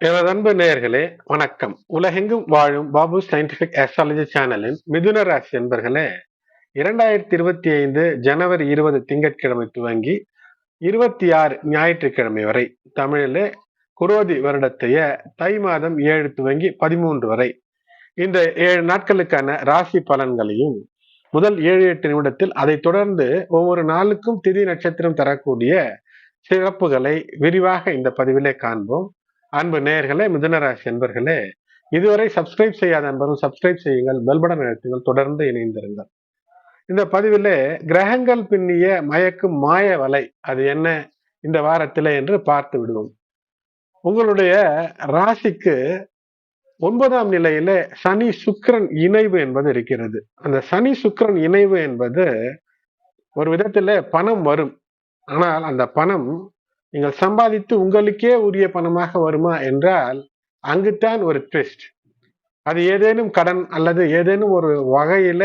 எனது அன்பு நேயர்களே வணக்கம். உலகெங்கும் வாழும் பாபு சயின்டிபிக் ஆஸ்ட்ராலஜி சேனலின் மிதுன ராசி என்பர்களே இரண்டாயிரத்தி இருபத்தி ஐந்து ஜனவரி இருபது திங்கட்கிழமை துவங்கி இருபத்தி ஆறு ஞாயிற்றுக்கிழமை வரை தமிழிலே குரோதி வருடத்தைய தை மாதம் ஏழு துவங்கி பதிமூன்று வரை. இந்த ஏழு நாட்களுக்கான ராசி பலன்களையும் முதல் ஏழு எட்டு நிமிடத்தில் அதை தொடர்ந்து ஒவ்வொரு நாளுக்கும் திதி நட்சத்திரம் தரக்கூடிய சிறப்புகளை விரிவாக இந்த பதிவிலே காண்போம். அன்பு நேயர்களே மிதுனராசி அன்பர்களே இதுவரை சப்ஸ்கிரைப் செய்யாத அன்பர்கள் சப்ஸ்கிரைப் செய்யுங்கள் பெல்படன் அழுத்துங்கள் தொடர்ந்து இணைந்திருங்கள். இந்த பதிவிலே கிரகங்கள் பின்னிய மயக்கும் மாய வலை அது என்ன இந்த வாரத்திலே என்று பார்த்து விடுவோம். உங்களுடைய ராசிக்கு ஒன்பதாம் நிலையில சனி சுக்கரன் இணைவு என்பது இருக்கிறது. அந்த சனி சுக்கரன் இணைவு என்பது ஒரு விதத்துல பணம் வரும். ஆனால் அந்த பணம் நீங்கள் சம்பாதித்து உங்களுக்கே உரிய பணமாக வருமா என்றால் அங்குத்தான் ஒரு ட்விஸ்ட் அது ஏதேனும் கடன் அல்லது ஏதேனும் ஒரு வகையில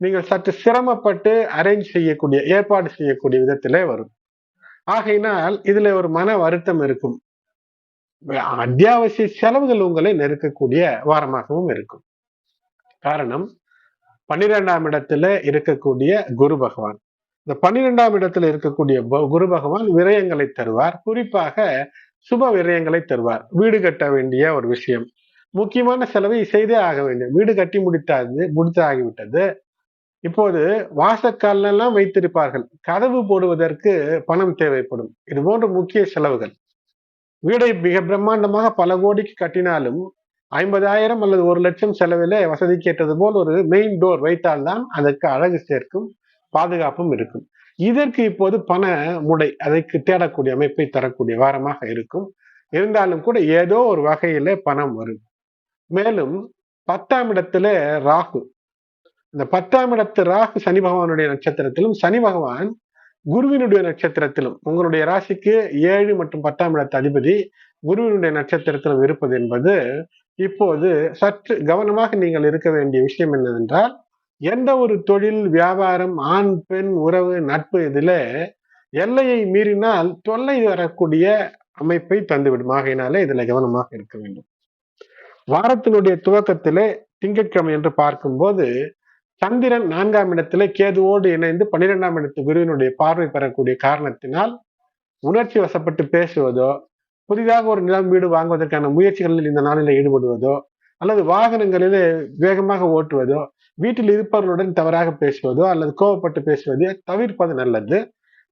நீங்கள் சற்று சிரமப்பட்டு அரேஞ்ச் செய்யக்கூடிய ஏற்பாடு செய்யக்கூடிய விதத்திலே வரும். ஆகையினால் இதுல ஒரு மன வருத்தம் இருக்கும். அத்தியாவசிய செலவுகள் உங்களை நெருக்கக்கூடிய வாரமாகவும் இருக்கும். காரணம் பன்னிரெண்டாம் இடத்துல இருக்கக்கூடிய குரு பகவான். இந்த பன்னிரெண்டாம் இடத்துல இருக்கக்கூடிய குரு பகவான் விரயங்களை தருவார். குறிப்பாக சுப விரயங்களை தருவார். வீடு கட்ட வேண்டிய ஒரு விஷயம். முக்கியமான செலவை செய்தே ஆக வேண்டும். வீடு கட்டி முடித்தாது முடித்து ஆகிவிட்டது இப்போது வாசக்காலெல்லாம் வைத்திருப்பார்கள். கதவு போடுவதற்கு பணம் தேவைப்படும். இது போன்ற முக்கிய செலவுகள். வீடை மிக பிரம்மாண்டமாக பல கோடிக்கு கட்டினாலும் ஐம்பதாயிரம் அல்லது ஒரு லட்சம் செலவிலே வசதி கேட்டது போல் ஒரு மெயின் டோர் வைத்தால்தான் அதற்கு அழகு சேர்க்கும். பாதுகாப்பும் இருக்கும். இதற்கு இப்போது பண முடை அதற்கு தேடக்கூடிய அமைப்பை தரக்கூடிய வாரமாக இருக்கும். இருந்தாலும் கூட ஏதோ ஒரு வகையில பணம் வரும். மேலும் பத்தாம் இடத்துல ராகு. இந்த பத்தாம் இடத்து ராகு சனி பகவானுடைய நட்சத்திரத்திலும் சனி பகவான் குருவினுடைய நட்சத்திரத்திலும் உங்களுடைய ராசிக்கு ஏழு மற்றும் பத்தாம் இடத்து அதிபதி குருவினுடைய நட்சத்திரத்திலும் இருப்பது என்பது இப்போது சற்று கவனமாக நீங்கள் இருக்க வேண்டிய விஷயம் என்னவென்றால் எந்த ஒரு தொழில் வியாபாரம் ஆண் பெண் உறவு நட்பு இதில் எல்லையை மீறினால் தொல்லை வரக்கூடிய அமைப்பை தந்துவிடும். ஆகையினாலே இதில் கவனமாக இருக்க வேண்டும். வாரத்தினுடைய துவக்கத்திலே திங்கட்கிழமை என்று பார்க்கும்போது சந்திரன் நான்காம் இடத்திலே கேதுவோடு இணைந்து பன்னிரெண்டாம் இடத்து குருவினுடைய பார்வை பெறக்கூடிய காரணத்தினால் உணர்ச்சி வசப்பட்டு பேசுவதோ புதிதாக ஒரு நிலம் வீடு வாங்குவதற்கான முயற்சிகளில் இந்த நாளில் ஈடுபடுவதோ அல்லது வாகனங்களிலே வேகமாக ஓட்டுவதோ வீட்டில் இருப்பவர்களுடன் தவறாக பேசுவதோ அல்லது கோவப்பட்டு பேசுவதோ தவிர்ப்பது நல்லது.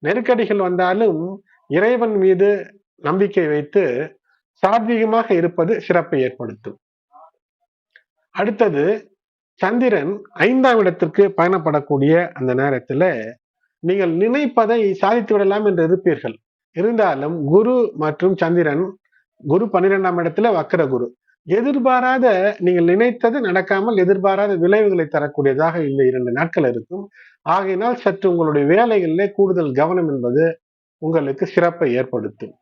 நெருக்கடிகள் வந்தாலும் இறைவன் மீது நம்பிக்கை வைத்து சாத்வீகமாக இருப்பது சிறப்பை ஏற்படுத்தும். அடுத்தது சந்திரன் ஐந்தாம் இடத்திற்கு பயணப்படக்கூடிய அந்த நேரத்துல நீங்கள் நினைப்பதை சாதித்து விடலாம் என்று இருப்பீர்கள். இருந்தாலும் குரு மற்றும் சந்திரன் குரு பன்னிரெண்டாம் இடத்துல வக்கர குரு எதிர்பாராத நீங்கள் நினைத்தது நடக்காமல் எதிர்பாராத விளைவுகளை தரக்கூடியதாக இந்த இரண்டு நாட்கள் இருக்கும். ஆகையினால் சற்று உங்களுடைய வேலைகளிலே கூடுதல் கவனம் என்பது உங்களுக்கு சிறப்பை ஏற்படுத்தும்.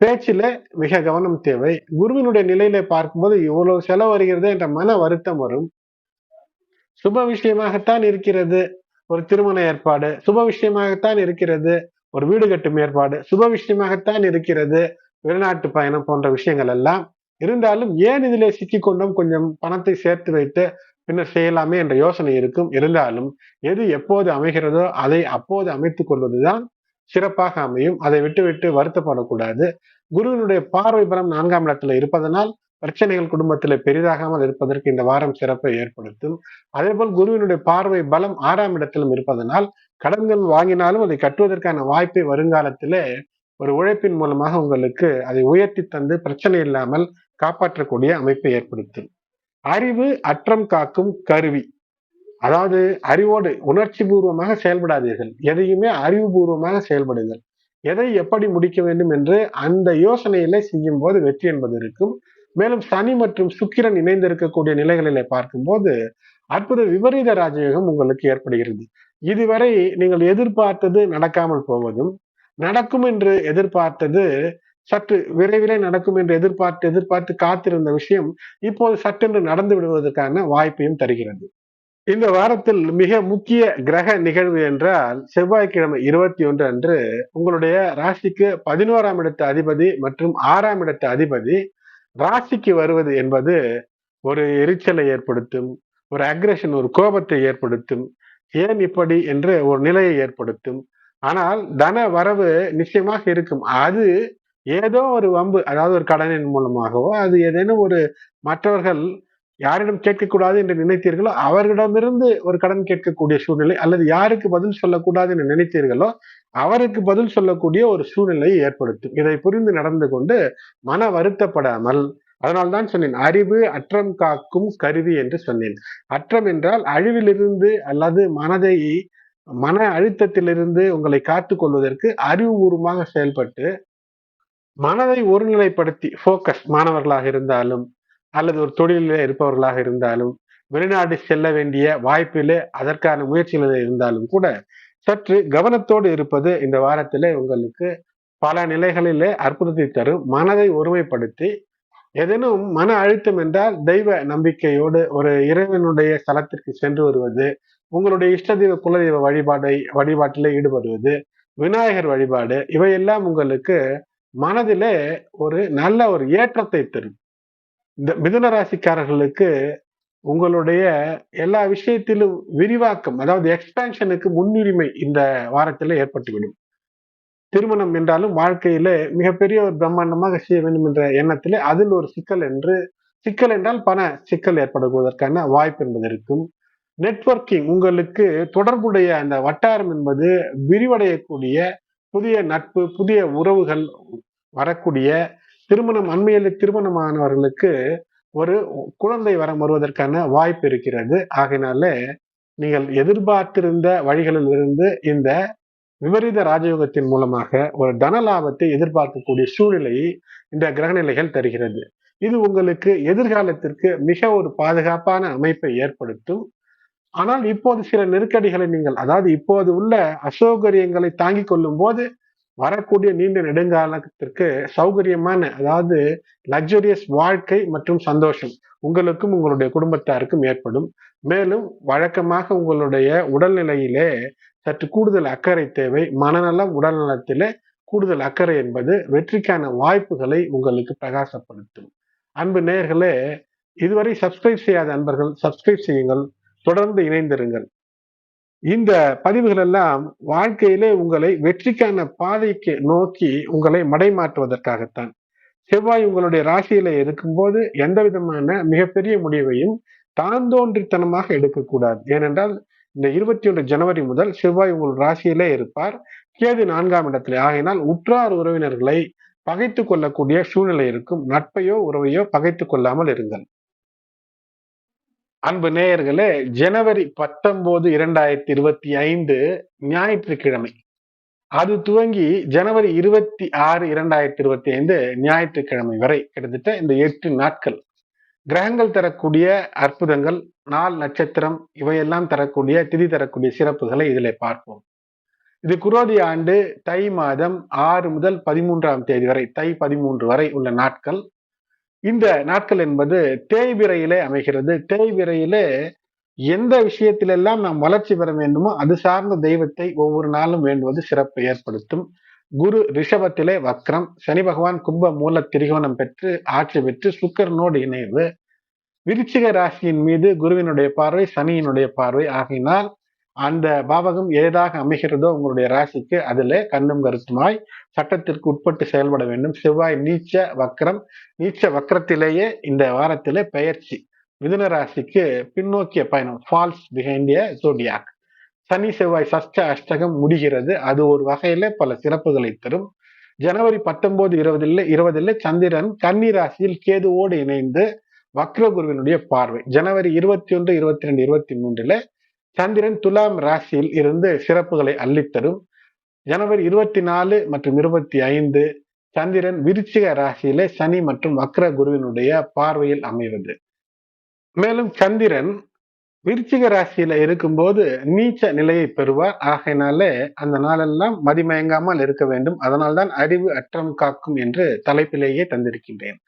பேச்சில மிக கவனம் தேவை. குருவினுடைய நிலையில பார்க்கும்போது இவ்வளவு செலவு வருகிறது என்ற மன வருத்தம் வரும். சுப விஷயமாகத்தான் இருக்கிறது ஒரு திருமண ஏற்பாடு. சுப விஷயமாகத்தான் இருக்கிறது ஒரு வீடு கட்டும் ஏற்பாடு. சுப விஷயமாகத்தான் இருக்கிறது. வெளிநாட்டு பயணம் போன்ற விஷயங்கள் எல்லாம் இருந்தாலும் ஏன் இதிலே சிக்கிக்கொண்டோம் கொஞ்சம் பணத்தை சேர்த்து வைத்து பின்னர் செய்யலாமே என்ற யோசனை இருக்கும். இருந்தாலும் எது எப்போது அமைகிறதோ அதை அப்போது அமைத்துக் கொள்வதுதான் சிறப்பாக அமையும். அதை விட்டு விட்டு வருத்தப்படக்கூடாது. குருவினுடைய பார்வை பலம் நான்காம் இடத்துல இருப்பதனால் பிரச்சனைகள் குடும்பத்துல பெரிதாகாமல் இருப்பதற்கு இந்த வாரம் சிறப்பை ஏற்படுத்தும். அதே போல் குருவினுடைய பார்வை பலம் ஆறாம் இடத்திலும் இருப்பதனால் கடன்கள் வாங்கினாலும் அதை கட்டுவதற்கான வாய்ப்பை வருங்காலத்திலே ஒரு உழைப்பின் மூலமாக உங்களுக்கு அதை உயர்த்தி தந்து பிரச்சனை இல்லாமல் காப்பாற்றக்கூடிய அமைப்பை ஏற்படுத்தும். அறிவு அற்றம் காக்கும் கருவி. அதாவது அறிவோடு உணர்ச்சி பூர்வமாக செயல்படாதீர்கள். எதையுமே அறிவுபூர்வமாக செயல்படுங்கள். எதை எப்படி முடிக்க வேண்டும் என்று அந்த யோசனையில செய்யும் போது வெற்றி என்பது இருக்கும். மேலும் சனி மற்றும் சுக்கிரன் இணைந்திருக்கக்கூடிய நிலைகளிலே பார்க்கும்போது அற்புத விபரீத ராஜயோகம் உங்களுக்கு ஏற்படுகிறது. இதுவரை நீங்கள் எதிர்பார்த்தது நடக்காமல் போவதும் நடக்கும் என்று எதிர்பார்த்தது சற்று விரைவிலே நடக்கும் என்று எதிர்பார்த்து எதிர்பார்த்து காத்திருந்த விஷயம் இப்போது சட்டென்று நடந்து விடுவதற்கான வாய்ப்பையும் தருகிறது. இந்த வாரத்தில் மிக முக்கிய கிரக நிகழ்வு என்றால் செவ்வாய்க்கிழமை இருபத்தி ஒன்று அன்று உங்களுடைய ராசிக்கு பதினோராம் இடத்து அதிபதி மற்றும் ஆறாம் இடத்து அதிபதி ராசிக்கு வருவது என்பது ஒரு எரிச்சலை ஏற்படுத்தும் ஒரு அக்ரஷன் ஒரு கோபத்தை ஏற்படுத்தும் ஏன் இப்படி என்று ஒரு நிலையை ஏற்படுத்தும். ஆனால் தன வரவு நிச்சயமாக இருக்கும். அது ஏதோ ஒரு வம்பு அதாவது ஒரு கடனின் மூலமாகவோ அது ஏதேனும் ஒரு மற்றவர்கள் யாரிடம் கேட்கக்கூடாது என்று நினைத்தீர்களோ அவர்களிடமிருந்து ஒரு கடன் கேட்கக்கூடிய சூழ்நிலை அல்லது யாருக்கு பதில் சொல்லக்கூடாது என்று நினைத்தீர்களோ அவருக்கு பதில் சொல்லக்கூடிய ஒரு சூழ்நிலையை ஏற்படுத்தும். இதை புரிந்து நடந்து கொண்டு மன வருத்தப்படாமல் அதனால்தான் சொன்னேன் அறிவு அற்றம் காக்கும் கருவி என்று சொன்னேன். அற்றம் என்றால் அழிவிலிருந்து அல்லது மனதை மன அழுத்தத்திலிருந்து உங்களை காத்து கொள்வதற்கு அறிவுபூர்வமாக செயல்பட்டு மனதை ஒருநிலைப்படுத்தி ஃபோக்கஸ் மாணவர்களாக இருந்தாலும் அல்லது ஒரு தொழிலில் இருப்பவர்களாக இருந்தாலும் வெளிநாடு செல்ல வேண்டிய வாய்ப்பிலே அதற்கான முயற்சிகளில் இருந்தாலும் கூட சற்று கவனத்தோடு இருப்பது இந்த வாரத்தில் உங்களுக்கு பல நிலைகளிலே அற்புதத்தை தரும். மனதை ஒருமைப்படுத்தி ஏதேனும் மன அழுத்தம் என்றால் தெய்வ நம்பிக்கையோடு ஒரு இறைவனுடைய ஸ்தலத்திற்கு சென்று வருவது உங்களுடைய இஷ்ட தெய்வ குலதெய்வ வழிபாடை வழிபாட்டிலே ஈடுபடுவது விநாயகர் வழிபாடு இவையெல்லாம் உங்களுக்கு மனதிலே ஒரு நல்ல ஒரு ஏற்றத்தை தரும். இந்த மிதுன ராசிக்காரர்களுக்கு உங்களுடைய எல்லா விஷயத்திலும் விரிவாக்கம் அதாவது எக்ஸ்பேன்ஷனுக்கு முன்னுரிமை இந்த வாரத்தில் ஏற்பட்டுவிடும். திருமணம் என்றாலும் வாழ்க்கையில மிகப்பெரிய ஒரு பிரம்மாண்டமாக செய்ய வேண்டும் என்ற எண்ணத்திலே அதில் ஒரு சிக்கல் என்று சிக்கல் என்றால் பண சிக்கல் ஏற்படுவதற்கான வாய்ப்பு என்பது இருக்கும். நெட்வொர்க்கிங் உங்களுக்கு தொடர்புடைய அந்த வட்டாரம் என்பது விரிவடையக்கூடிய புதிய நட்பு புதிய உறவுகள் வரக்கூடிய திருமணம் அண்மையில் திருமணமானவர்களுக்கு ஒரு குழந்தை வரம் வருவதற்கான வாய்ப்பு இருக்கிறது. ஆகையினால நீங்கள் எதிர்பார்த்திருந்த வழிகளில் இருந்து இந்த விபரீத ராஜயோகத்தின் மூலமாக ஒரு தன லாபத்தை எதிர்பார்க்கக்கூடிய சூழ்நிலையை இந்த கிரகநிலைகள் தருகிறது. இது உங்களுக்கு எதிர்காலத்திற்கு மிக ஒரு பாதுகாப்பான அமைப்பை ஏற்படுத்தும். ஆனால் இப்போது சில நெருக்கடிகளை நீங்கள் அதாவது இப்போது உள்ள அசௌகரியங்களை தாங்கிக் கொள்ளும் போது வரக்கூடிய நீண்ட நெடுங்காலத்திற்கு சௌகரியமான அதாவது லக்ஸுரியஸ் வாழ்க்கை மற்றும் சந்தோஷம் உங்களுக்கும் உங்களுடைய குடும்பத்தாருக்கும் ஏற்படும். மேலும் வழக்கமாக உங்களுடைய உடல்நிலையிலே சற்று கூடுதல் அக்கறை தேவை. மனநலம் உடல்நலத்திலே கூடுதல் அக்கறை என்பது வெற்றிக்கான வாய்ப்புகளை உங்களுக்கு பிரகாசப்படுத்தும். அன்பு நேர்களே இதுவரை சப்ஸ்கிரைப் செய்யாத அன்பர்கள் சப்ஸ்கிரைப் செய்யுங்கள். தொடர்ந்து இணைந்திருங்கள். இந்த பதிவுகள் எல்லாம் வாழ்க்கையிலே உங்களை வெற்றிக்கான பாதைக்கு நோக்கி உங்களை மடைமாற்றுவதற்காகத்தான். செவ்வாய் உங்களுடைய ராசியில இருக்கும்போது எந்த விதமான மிகப்பெரிய முடிவையும் தாந்தோன்றித்தனமாக எடுக்கக்கூடாது. ஏனென்றால் இந்த இருபத்தி ஒன்று ஜனவரி முதல் செவ்வாய் உங்கள் ராசியிலே இருப்பார். கேது நான்காம் இடத்திலே. ஆகினால் உற்றார் உறவினர்களை பகைத்து கொள்ளக்கூடிய சூழ்நிலை இருக்கும். நட்பையோ உறவையோ பகைத்து கொள்ளாமல் இருங்கள். அன்பு நேயர்களே ஜனவரி பத்தொன்பது இரண்டாயிரத்தி இருபத்தி ஐந்து ஞாயிற்றுக்கிழமை. அது துவங்கி ஜனவரி இருபத்தி ஆறு இரண்டாயிரத்தி இருபத்தி ஐந்து ஞாயிற்றுக்கிழமை வரை கிட்டத்தட்ட இந்த எட்டு நாட்கள். கிரகங்கள் தரக்கூடிய அற்புதங்கள் நாள் நட்சத்திரம் இவையெல்லாம் தரக்கூடிய திதி தரக்கூடிய சிறப்புகளை இதில் பார்ப்போம். இது குரோதி ஆண்டு தை மாதம் ஆறு முதல் பதிமூன்றாம் தேதி வரை தை பதிமூன்று வரை உள்ள நாட்கள். இந்த நாட்கள் என்பது தேய்விரையிலே அமைகிறது. தேய்விரையிலே எந்த விஷயத்திலெல்லாம் நாம் வளர்ச்சி பெற வேண்டுமோ அது சார்ந்த தெய்வத்தை ஒவ்வொரு நாளும் வேண்டுவது சிறப்பை ஏற்படுத்தும். குரு ரிஷபத்திலே வக்ரம் சனி பகவான் கும்ப மூல திரிகோணம் பெற்று ஆட்சி பெற்று சுக்கரனோடு இணைவு. விருச்சிக ராசியின் மீது குருவினுடைய பார்வை சனியினுடைய பார்வை. ஆகினால் அந்த பாவகம் ஏதாக அமைகிறதோ உங்களுடைய ராசிக்கு அதில் கண்ணும் கருத்துமாய் சட்டத்திற்கு உட்பட்டு செயல்பட வேண்டும். செவ்வாய் நீச்ச வக்கரம் நீச்ச வக்கரத்திலேயே இந்த வாரத்திலே பெயர்ச்சி. மிதுன ராசிக்கு பின்னோக்கிய பயணம் ஃபால்ஸ் பிஹைண்டிய சோடியாக் சனி செவ்வாய் சஷ்ட அஷ்டகம் முடிகிறது. அது ஒரு வகையில பல சிறப்புகளை தரும். ஜனவரி பத்தொன்பது இருபதில் இருபதில் சந்திரன் கன்னி ராசியில் கேதுவோடு இணைந்து வக்ரகுருவினுடைய பார்வை. ஜனவரி இருபத்தி ஒன்று இருபத்தி ரெண்டு இருபத்தி மூன்றுல சந்திரன் துலாம் ராசியில் இருந்து சிறப்புகளை அள்ளித்தரும். ஜனவரி இருபத்தி நாலு மற்றும் இருபத்தி ஐந்து சந்திரன் விருச்சிக ராசியிலே சனி மற்றும் வக்ர குருவினுடைய பார்வையில் அமைவது. மேலும் சந்திரன் விருச்சிக ராசியில இருக்கும்போது நீச்ச நிலையை பெறுவார். ஆகையினாலே அந்த நாளெல்லாம் மதிமயங்காமல் இருக்க வேண்டும். அதனால்தான் அறிவு அற்றம் காக்கும் என்று தலைப்பிலேயே தந்திருக்கின்றேன்.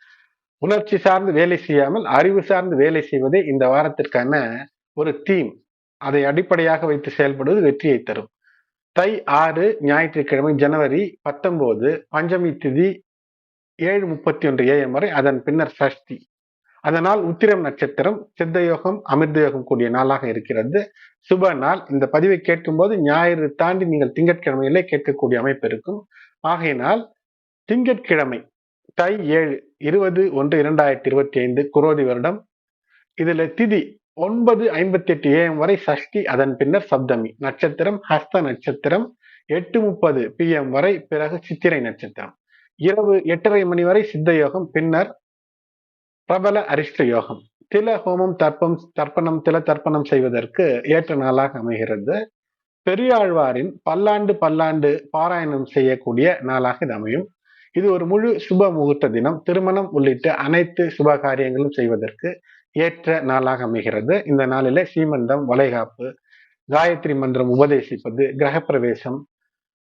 உணர்ச்சி சார்ந்து வேலை செய்யாமல் அறிவு சார்ந்து வேலை செய்வதே இந்த வாரத்திற்கான ஒரு தீம் அதை அடிப்படையாக வைத்து செயல்படுவது வெற்றியை தரும். தை ஆறு ஞாயிற்றுக்கிழமை ஜனவரி பத்தொன்பது பஞ்சமி திதி ஏழு முப்பத்தி ஒன்று ஏஎம் வரை அதன் பின்னர் சஷ்டி. அதனால் உத்திரம் நட்சத்திரம் சித்த யோகம் அமிர்த யோகம் கூடிய நாளாக இருக்கிறது. சுப நாள். இந்த பதிவை கேட்கும்போது ஞாயிறு தாண்டி நீங்கள் திங்கட்கிழமையிலே கேட்கக்கூடிய அமைப்பு இருக்கும். ஆகையினால் திங்கட்கிழமை தை ஏழு இருபது ஒன்று இரண்டாயிரத்தி இருபத்தி ஐந்து குரோதி வருடம். இதுல திதி ஒன்பது ஐம்பத்தி எட்டு ஏஎம் வரை சஷ்டி அதன் பின்னர் சப்தமி. நட்சத்திரம் ஹஸ்த நட்சத்திரம். எட்டு முப்பது பிஎம் வரை பிறகு சித்திரை நட்சத்திரம். இரவு எட்டரை மணி வரை சித்த யோகம் பின்னர் பிரபல அரிஷ்ட யோகம். தில ஹோமம் தர்ப்பம் தர்ப்பணம் தில தர்ப்பணம் செய்வதற்கு ஏற்ற நாளாக அமைகிறது. பெரியாழ்வாரின் பல்லாண்டு பல்லாண்டு பாராயணம் செய்யக்கூடிய நாளாக இது அமையும். இது ஒரு முழு சுப முகூர்த்த தினம். திருமணம் உள்ளிட்ட அனைத்து சுப காரியங்களும் செய்வதற்கு ஏற்ற நாளாக அமைகிறது. இந்த நாளில சீமந்தம் வளைகாப்பு காயத்ரி மந்திரம் உபதேசிப்பது கிரகப்பிரவேசம்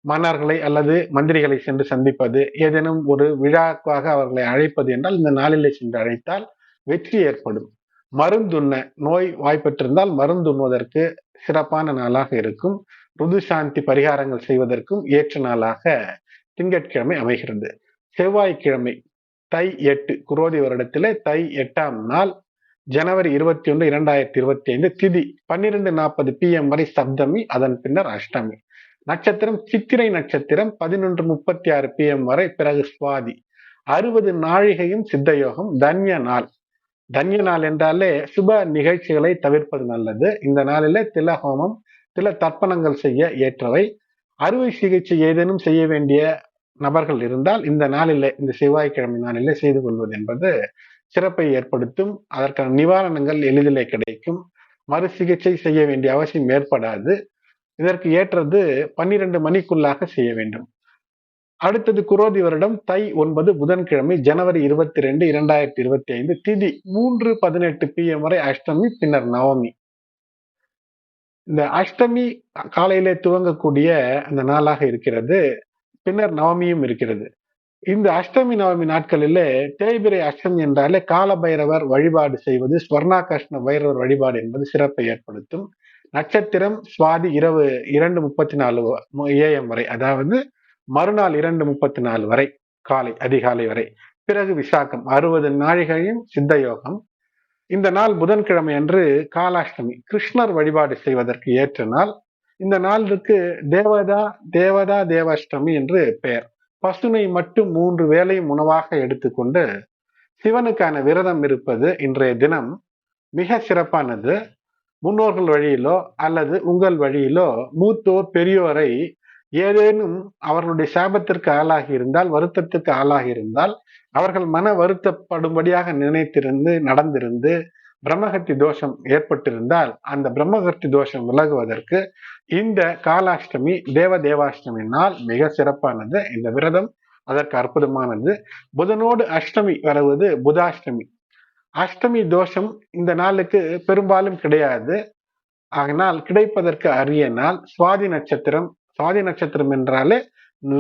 மன்னர்களை அல்லது மந்திரிகளை சென்று சந்திப்பது ஏதேனும் ஒரு விழாக்காக அவர்களை அழைப்பது என்றால் இந்த நாளிலே சென்று அழைத்தால் வெற்றி ஏற்படும். மருந்துண்ண நோய் வாய்ப்பெற்றிருந்தால் மருந்துண்ணுவதற்கு சிறப்பான நாளாக இருக்கும். ருது சாந்தி பரிகாரங்கள் செய்வதற்கும் ஏற்ற நாளாக திங்கட்கிழமை அமைகிறது. செவ்வாய்க்கிழமை தை எட்டு குரோதி வருடத்திலே தை எட்டாம் நாள் ஜனவரி இருபத்தி ஒன்று இரண்டாயிரத்தி இருபத்தி ஐந்து திதி பன்னிரெண்டு நாற்பது பி எம் வரை சப்தமி அதன் பின்னர் அஷ்டமி. நட்சத்திரம் சித்திரை நட்சத்திரம் பதினொன்று முப்பத்தி ஆறு பி எம் வரை பிறகு சுவாதி. அறுபது நாழிகையும் சித்தயோகம் தன்ய நாள். தன்ய நாள் என்றாலே சுப நிகழ்ச்சிகளை தவிர்ப்பது நல்லது. இந்த நாளில தில ஹோமம் தில தர்ப்பணங்கள் செய்ய ஏற்றவை. அறுவை சிகிச்சை ஏதேனும் செய்ய வேண்டிய நபர்கள் இருந்தால் இந்த நாளிலே இந்த செவ்வாய்க்கிழமை நாளிலே செய்து கொள்வது என்பது சிறப்பை ஏற்படுத்தும் அதற்கான நிவாரணங்கள் எளிதிலே கிடைக்கும். மறு சிகிச்சை செய்ய வேண்டிய அவசியம் ஏற்படாது. இதற்கு ஏற்றது பன்னிரண்டு மணிக்குள்ளாக செய்ய வேண்டும். அடுத்தது குரோதி வருடம் தை ஒன்பது புதன்கிழமை ஜனவரி இருபத்தி ரெண்டு இரண்டாயிரத்தி இருபத்தி ஐந்து திதி மூன்று பதினெட்டு பி எம் வரை அஷ்டமி பின்னர் நவமி. இந்த அஷ்டமி காலையிலே துவங்கக்கூடிய அந்த நாளாக இருக்கிறது. பின்னர் நவமியும் இருக்கிறது. இந்த அஷ்டமி நவமி நாட்களிலே தேய்பிரை அஷ்டமி என்றாலே கால பைரவர் வழிபாடு செய்வது ஸ்வர்ணாகிருஷ்ண பைரவர் வழிபாடு என்பது சிறப்பை ஏற்படுத்தும். நட்சத்திரம் சுவாதி இரவு இரண்டு முப்பத்தி நாலு ஏஎம் வரை அதாவது மறுநாள் இரண்டு முப்பத்தி நாலு வரை காலை அதிகாலை வரை. பிறகு விசாகம் அறுபது நாழிகையும் சித்த யோகம். இந்த நாள் புதன்கிழமை அன்று காலாஷ்டமி கிருஷ்ணர் வழிபாடு செய்வதற்கு ஏற்ற நாள். இந்த நாளுக்கு தேவதா தேவதா தேவாஷ்டமி என்று பெயர். பசுமை மட்டும் மூன்று வேலையும் உணவாக எடுத்துக்கொண்டு சிவனுக்கான விரதம் இருப்பது இன்றைய தினம் மிக சிறப்பானது. முன்னோர்கள் வழியிலோ அல்லது உங்கள் வழியிலோ மூத்தோர் பெரியோரை ஏதேனும் அவர்களுடைய சாபத்திற்கு ஆளாகி இருந்தால் வருத்தத்துக்கு ஆளாகி இருந்தால் அவர்கள் மன வருத்தப்படும்படியாக நினைத்திருந்து நடந்திருந்து பிரம்மகத்தி தோஷம் ஏற்பட்டிருந்தால் அந்த பிரம்மகத்தி தோஷம் விலகுவதற்கு இந்த காலாஷ்டமி தேவ தேவாஷ்டமி நாள் மிக சிறப்பானது. இந்த விரதம் அதற்கு அற்புதமானது. புதனோடு அஷ்டமி வருவது புதாஷ்டமி. அஷ்டமி தோஷம் இந்த நாளுக்கு பெரும்பாலும் கிடையாது. ஆனால் கிடைப்பதற்கு அரிய நாள் சுவாதி நட்சத்திரம். சுவாதி நட்சத்திரம் என்றாலே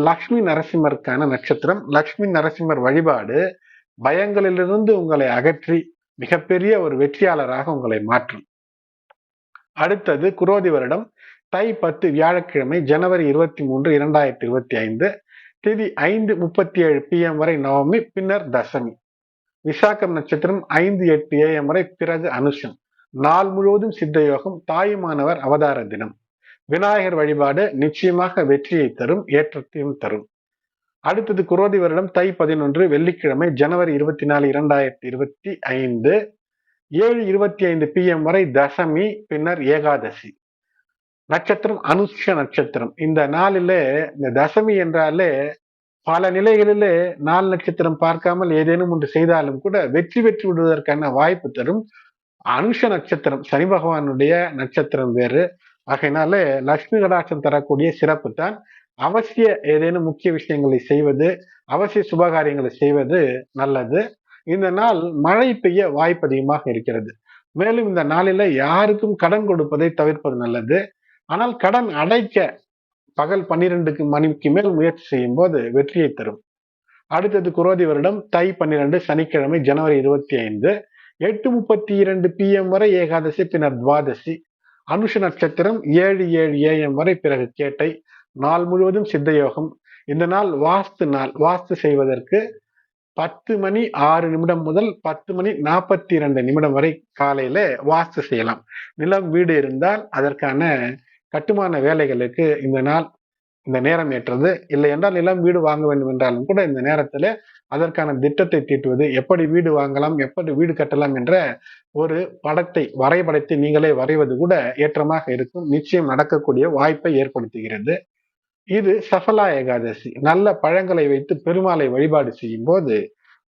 லக்ஷ்மி நரசிம்மருக்கான நட்சத்திரம். லக்ஷ்மி நரசிம்மர் வழிபாடு பயங்களிலிருந்து உங்களை அகற்றி மிகப்பெரிய ஒரு வெற்றியாளராக உங்களை மாற்றும். அடுத்தது குரோதி வருடம் தை பத்து வியாழக்கிழமை ஜனவரி இருபத்தி மூன்று இரண்டாயிரத்தி இருபத்தி ஐந்து திதி ஐந்து முப்பத்தி ஏழு பிஎம் வரை நவமி பின்னர் தசமி. விசாகம் நட்சத்திரம் ஐந்து எட்டு ஏஎம் வரை பிறகு அனுஷம். நாள் முழுவதும் சித்த யோகம் தாயுமானவர் அவதார தினம். விநாயகர் வழிபாடு நிச்சயமாக வெற்றியை தரும் ஏற்றத்தையும் தரும். அடுத்தது குரோதி வருடம் தை பதினொன்று வெள்ளிக்கிழமை ஜனவரி இருபத்தி நாலு இரண்டாயிரத்தி இருபத்தி ஐந்து. ஏழு இருபத்தி ஐந்து பி எம் வரை தசமி பின்னர் ஏகாதசி. நட்சத்திரம் அனுஷ நட்சத்திரம். இந்த நாளிலே இந்த தசமி என்றாலே பல நிலைகளிலே நாள் நட்சத்திரம் பார்க்காமல் ஏதேனும் ஒன்று செய்தாலும் கூட வெற்றி பெற்று விடுவதற்கான வாய்ப்பு தரும். அனுஷ நட்சத்திரம் சனி பகவானுடைய நட்சத்திரம் வேறு. ஆகையினால லக்ஷ்மி கடாட்சம் தரக்கூடிய சிறப்பு தான். அவசிய ஏதேனும் முக்கிய விஷயங்களை செய்வது அவசிய சுபகாரியங்களை செய்வது நல்லது. இந்த நாள் மழை பெய்ய வாய்ப்பு அதிகமாக இருக்கிறது. மேலும் இந்த நாளில யாருக்கும் கடன் கொடுப்பதை தவிர்ப்பது நல்லது. ஆனால் கடன் அடைக்க பகல் பன்னிரெண்டுக்கு மணிக்கு மேல் முயற்சி செய்யும் போது வெற்றியை தரும். அடுத்தது குரோதி வருடம் தை பன்னிரண்டு சனிக்கிழமை ஜனவரி இருபத்தி ஐந்து எட்டு முப்பத்தி இரண்டு பி எம் வரை ஏகாதசி பின்னர் துவாதசி. அனுஷ நட்சத்திரம் ஏழு ஏழு ஏஎம் வரை பிறகு கேட்டை. நாள் முழுவதும் சித்த யோகம் இந்த நாள் வாஸ்து நாள். வாஸ்து செய்வதற்கு பத்து மணி ஆறு நிமிடம் முதல் பத்து மணி நாற்பத்தி இரண்டு நிமிடம் வரை காலையில வாஸ்து செய்யலாம். நிலம் வீடு இருந்தால் அதற்கான கட்டுமான வேலைகளுக்கு இந்த நாள் இந்த நேரம் ஏற்றது. இல்லை என்றால் நிலம் வீடு வாங்க வேண்டும் என்றாலும் கூட இந்த நேரத்துல அதற்கான திட்டத்தை தீட்டுவது எப்படி வீடு வாங்கலாம் எப்படி வீடு கட்டலாம் என்ற ஒரு படத்தை வரைபடத்தை நீங்களே வரைவது கூட ஏற்றமாக இருக்கும். நிச்சயம் நடக்கக்கூடிய வாய்ப்பை ஏற்படுத்துகிறது. இது சஃபலா ஏகாதசி நல்ல பழங்களை வைத்து பெருமாளை வழிபாடு செய்யும் போது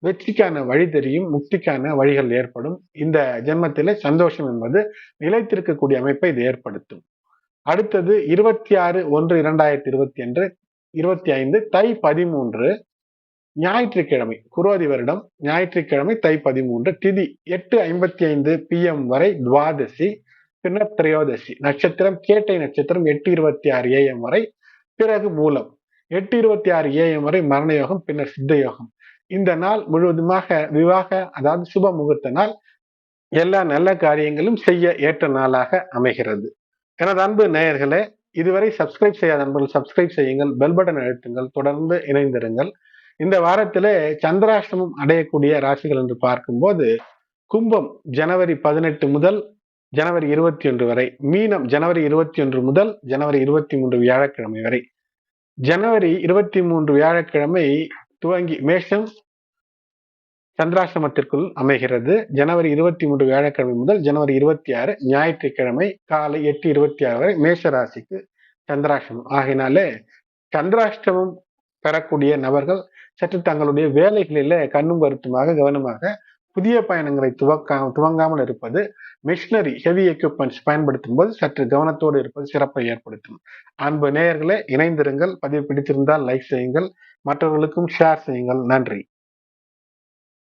வெற்றிக்கான வழி தெரியும் முக்திக்கான வழிகள் ஏற்படும். இந்த ஜென்மத்திலே சந்தோஷம் என்பது நிலைத்திருக்கக்கூடிய அமைப்பை இது ஏற்படுத்தும். அடுத்தது இருபத்தி ஆறு ஒன்று இரண்டாயிரத்தி இருபத்தி அன்று இருபத்தி ஐந்து தை பதிமூன்று ஞாயிற்றுக்கிழமை குரோதி வருடம் ஞாயிற்றுக்கிழமை தை பதிமூன்று திதி எட்டு ஐம்பத்தி ஐந்து பிஎம் வரை துவாதசி பின்னர் திரையோதசி நட்சத்திரம் கேட்டை நட்சத்திரம் எட்டு இருபத்தி ஆறு ஏஎம் வரை பிறகு மூலம் எட்டு இருபத்தி ஆறு ஏஎம் வரை மரண யோகம் பின்னர் சித்த யோகம். இந்த நாள் முழுவதுமாக விவாக அதாவது சுப முகூர்த்த நாள் எல்லா நல்ல காரியங்களும் செய்ய ஏற்ற நாளாக அமைகிறது. எனது அன்பு நேயர்களே இதுவரை சப்ஸ்கிரைப் செய்யாத நண்பர்கள் சப்ஸ்கிரைப் செய்யுங்கள் பெல் பட்டன் அழுத்துங்கள் தொடர்ந்து இணைந்திருங்கள். இந்த வாரத்திலே சந்திராஷ்டமம் அடையக்கூடிய ராசிகள் என்று பார்க்கும்போது கும்பம் ஜனவரி பதினெட்டு முதல் ஜனவரி இருபத்தி ஒன்று வரை மீனம் ஜனவரி இருபத்தி ஒன்று முதல் ஜனவரி இருபத்தி மூன்று வியாழக்கிழமை வரை. ஜனவரி இருபத்தி மூன்று வியாழக்கிழமை துவங்கி மேஷம் சந்திராசிரமத்திற்குள் அமைகிறது. ஜனவரி இருபத்தி மூன்று வியாழக்கிழமை முதல் ஜனவரி இருபத்தி ஆறு ஞாயிற்றுக்கிழமை காலை எட்டு இருபத்தி ஆறு வரை மேஷ ராசிக்கு சந்திராஷ்டமம். ஆகினாலே சந்திராஷ்டமம் பெறக்கூடிய நபர்கள் சற்று தங்களுடைய வேலைகளில கண்ணும் கருத்துமாக கவனமாக புதிய பயணங்களை துவக்க துவங்காமல் இருப்பது மிஷினரி ஹெவி எக்யூப்மெண்ட்ஸ் பயன்படுத்தும் போது சற்று கவனத்தோடு இருப்பது சிறப்பை ஏற்படுத்தும். அன்பு நேயர்களே இணைந்திருங்கள். பதிவு பிடித்திருந்தால் லைக் செய்யுங்கள். மற்றவர்களுக்கும் ஷேர் செய்யுங்கள். நன்றி.